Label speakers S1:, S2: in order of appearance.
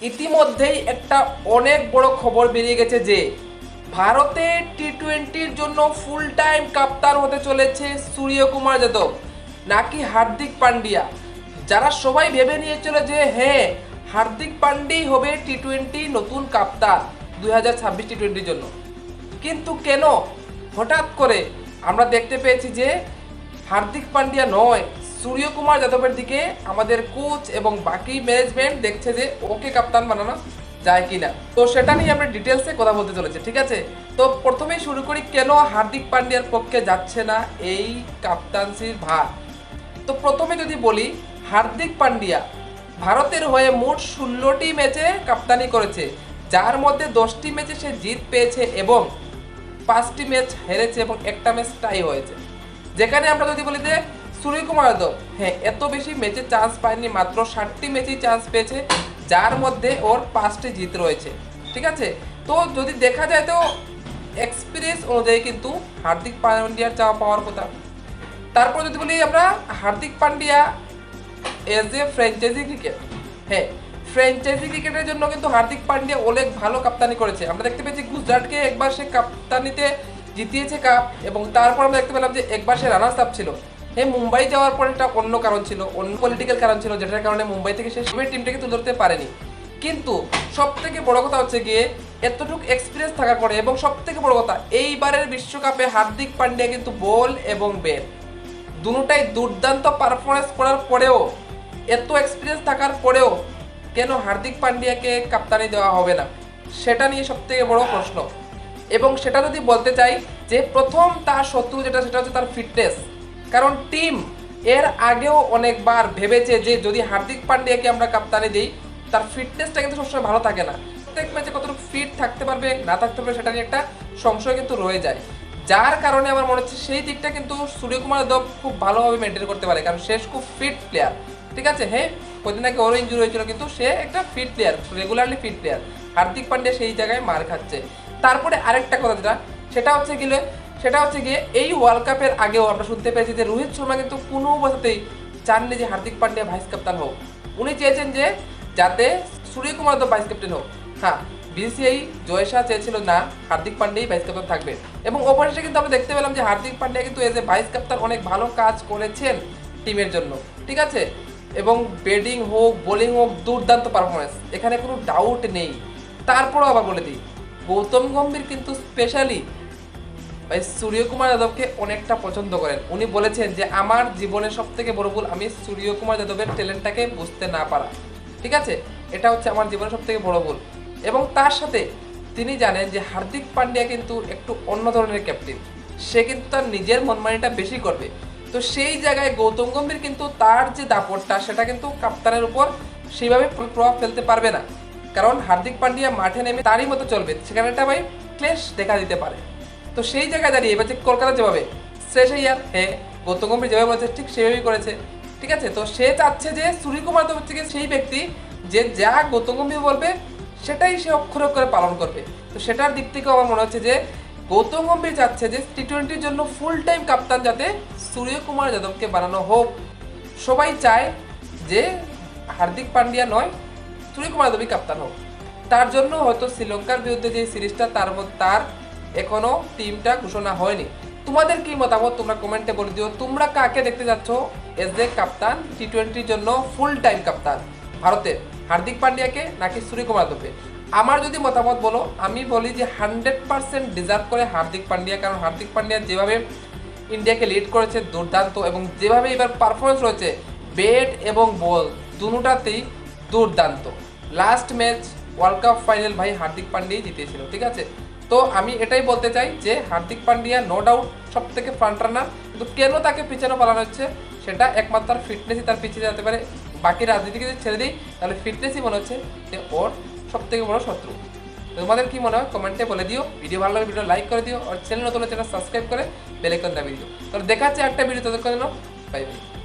S1: ইতিমধ্যেই একটা অনেক বড় খবর বেরিয়ে গেছে যে, ভারতে টি টোয়েন্টির জন্য ফুল টাইম কাপ্তান হতে চলেছে সূর্যকুমার যাদব, নাকি হার্দিক পান্ডিয়া। যারা সবাই ভেবে নিয়েছিল যে হ্যাঁ হার্দিক পান্ডেই হবে টি টোয়েন্টি নতুন কাপ্তান দুই হাজার ছাব্বিশ টি টোয়েন্টির জন্য। কিন্তু কেন? হঠাৎ করে আমরা দেখতে পেয়েছি যে, হার্দিক পান্ডিয়া নয় সূর্যকুমার যাদবের দিকে আমাদের কোচ এবং বাকি ম্যানেজমেন্ট দেখছে যে ওকে কাপ্তান বানানো যায় কিনা। তো সেটা নিয়ে আমরা ডিটেলসে কথা বলতে চলেছে, ঠিক আছে? তো প্রথমেই শুরু করি, কেন হার্দিক পান্ডিয়ার পক্ষে যাচ্ছে না এই কাপ্তানসির ভার? তো প্রথমে যদি বলি, হার্দিক পান্ডিয়া ভারতের হয়ে মোট ষোলোটি ম্যাচে কাপ্তানি করেছে, যার মধ্যে দশটি ম্যাচে সে জিত পেয়েছে এবং পাঁচটি ম্যাচ হেরেছে এবং একটা ম্যাচ টাই হয়েছে। যেখানে আমরা যদি বলি যে সূর্যকুমার যাদব। হ্যাঁ এত বেশি ম্যাচে চান্স পায়নি, মাত্র ষাটটি ম্যাচেই চান্স পেয়েছে, যার মধ্যে ওর পাঁচটি জিত রয়েছে। ঠিক আছে? তো যদি দেখা যায় তো এক্সপিরিয়েন্স অনুযায়ী কিন্তু হার্দিক পান্ডিয়ার চাওয়া পাওয়ার কথা। তারপর যদি বলি আমরা Hardik Pandya as a franchise cricket হ্যাঁ ফ্র্যাঞ্চাইজি ক্রিকেটের জন্য কিন্তু হার্দিক পান্ডিয়া অনেক ভালো কাপ্তানি করেছে। আমরা দেখতে পেয়েছি গুজরাটকে একবার সে কাপ্তানিতে জিতিয়েছে কাপ এবং তারপর আমরা দেখতে পেলাম যে একবার সে রানার্স আপ ছিল। হ্যাঁ মুম্বাই যাওয়ার পর একটা অন্য কারণ ছিল, অন্য পলিটিক্যাল কারণ ছিল, যেটার কারণে মুম্বাই থেকে সে সেই টিমটাকে তুলে ধরতে পারেনি। কিন্তু সব থেকে বড় কথা হচ্ছে গিয়ে, এতটুকু এক্সপিরিয়েন্স থাকার পরে এবং সব থেকে বড় কথা, এইবারের বিশ্বকাপে হার্দিক পান্ডিয়া কিন্তু বল এবং ব্যাট দুটাই দুর্দান্ত পারফরমেন্স করার পরেও, এত এক্সপিরিয়েন্স থাকার পরেও কেন হার্দিক পান্ডিয়াকে কাপ্তানি দেওয়া হবে না? সেটা নিয়ে সব থেকে বড় প্রশ্ন। এবং সেটা যদি বলতে চাই যে প্রথম তার শত্রু যেটা, সেটা হচ্ছে তার ফিটনেস কারণ টিম এর আগেও অনেকবার ভেবেছে যে যদি হার্দিক পান্ডিয়াকে আমরা কাপ্তানি দিই, তার ফিটনেসটা কিন্তু সবসময় ভালো থাকে না। প্রত্যেক ম্যাচে কতটুকু ফিট থাকতে পারবে, না থাকতে পারবে, সেটা নিয়ে একটা সংশয় কিন্তু রয়ে যায়। যার কারণে আমার মনে হচ্ছে সেই দিকটা কিন্তু সূর্যকুমার যাদব খুব ভালোভাবে মেনটেন করতে পারে, কারণ শেষ খুব ফিট প্লেয়ার ঠিক আছে? হ্যাঁ কদিন আগে ওরও ইঞ্জুরি হয়েছিল, কিন্তু সে একটা fit player regularly fit player Hardik Pandya সেই জায়গায় মার খাচ্ছে। তারপরে আরেকটা কথা যেটা, সেটা হচ্ছে গেলে সেটা হচ্ছে গিয়ে এই ওয়ার্ল্ড কাপের আগেও আমরা শুনতে পেয়েছি যে রোহিত শর্মা কিন্তু কোনো অবস্থাতেই চাননি যে হার্দিক পান্ডিয়া ভাইস ক্যাপ্টেন হোক। উনি চেয়েছেন যে যাতে সূর্যকুমার যাদব ভাইস ক্যাপ্টেন হোক। হ্যাঁ বিসিআই জয়শা চেয়েছিল না, হার্দিক পান্ডেই ভাইস ক্যাপ্টেন থাকবে। এবং অপোজিটে কিন্তু আমরা দেখতে পেলাম যে হার্দিক পান্ডিয়া কিন্তু এজ এ ভাইস ক্যাপ্টেন অনেক ভালো কাজ করেছেন টিমের জন্য। ঠিক আছে? এবং ব্যাটিং হোক বোলিং হোক, দুর্দান্ত পারফরমেন্স এখানে কোনো ডাউট নেই। তারপরেও আবার বলে দিই, গৌতম গম্ভীর কিন্তু স্পেশালি সূর্যকুমার যাদবকে অনেকটা পছন্দ করেন। উনি বলেছেন যে, আমার জীবনের সব থেকে বড় ভুল, আমি সূর্যকুমার যাদবের ট্যালেন্টটাকে বুঝতে না পারা। ঠিক আছে? এটা হচ্ছে আমার জীবনের সব থেকে বড় ভুল। এবং তার সাথে তিনি জানেন যে, হার্দিক পান্ডিয়া কিন্তু একটু অন্য ধরনের ক্যাপ্টেন সে কিন্তু তার নিজের মনমানিটা বেশি করবে। তো সেই জায়গায় গৌতম গম্ভীর কিন্তু তার যে দাপটটা, সেটা কিন্তু কাপ্তানের উপর সেইভাবে প্রভাব ফেলতে পারবে না। কারণ হার্দিক পান্ডিয়া মাঠে নেমে তারই মতো চলবে। সেখানে একটা ভাই ক্লেশ দেখা দিতে পারে। তো সেই জায়গায় দাঁড়িয়ে এবার যে কলকাতা যেভাবে শেষ ইয়ার হ্যাঁ গৌতম গম্ভীর যেভাবে বলেছে, ঠিক সেভাবেই করেছে, ঠিক আছে? তো সে চাচ্ছে যে সূর্যকুমার তো হচ্ছে গিয়ে সেই ব্যক্তি যে যা গৌতম গম্ভীর বলবে, সেটাই সে অক্ষর অক্ষরে পালন করবে। তো সেটার দিক থেকেও আমার মনে হচ্ছে যে গৌতম গম্ভীর চাচ্ছে যে টি টোয়েন্টির জন্য ফুল টাইম কাপ্তান যাতে সূর্যকুমার যাদবকে বানানো হোক। সবাই চায় যে হার্দিক পান্ডিয়া নয়, সূর্যকুমার যাদবই কাপ্তান হোক। তার জন্য হয়তো শ্রীলঙ্কার বিরুদ্ধে যে সিরিজটা, তার তার এখনও টিমটা ঘোষণা হয়নি। তোমাদের কি মতামত? তোমরা কমেন্টে বলে দিও। তোমরা কাকে দেখতে যাচ্ছ? এস এ কাপ্তান টি টোয়েন্টির জন্য ফুল টাইম কাপ্তান ভারতের হার্দিক পান্ডিয়াকে নাকি সূর্যকুমার যাদবকে আমার যদি মতামত বলো, আমি বলি যে হান্ড্রেড পার্সেন্ট ডিজার্ভ করে হার্দিক পান্ডিয়া। কারণ হার্দিক পান্ডিয়া যেভাবে ইন্ডিয়াকে লিড করেছে, দুর্দান্ত এবং যেভাবে এবার পারফরমেন্স রয়েছে ব্যাট এবং বল দুটাতেই দুর্দান্ত। Last match world cup final ভাই হার্দিক পান্ডিয়াই জিতেছিল, ঠিক আছে? তো আমি এটাই বলতে চাই যে হার্দিক পান্ডিয়া নো ডাউট সব থেকে ফ্রন্ট রানার কিন্তু কেন তাকে পিছনে পালানো হচ্ছে? সেটা একমাত্র তার ফিটনেসই তার পিছিয়ে যেতে পারে। বাকি রাজনীতিকে যদি ছেড়ে দিই, তাহলে ফিটনেসই মনে হচ্ছে যে ওর সব থেকে বড় শত্রু। তোমাদের কি মনে হয়? কমেন্টে বলে দিও। ভিডিও ভালো লাগলে ভিডিও লাইক করে দিও। আর চ্যানেল নতুন চ্যানেল সাবস্ক্রাইব করে বেল আইকন দাবিয়ে দিও। তাহলে দেখাচ্ছে একটা ভিডিও তাদের জন্য বাই বাই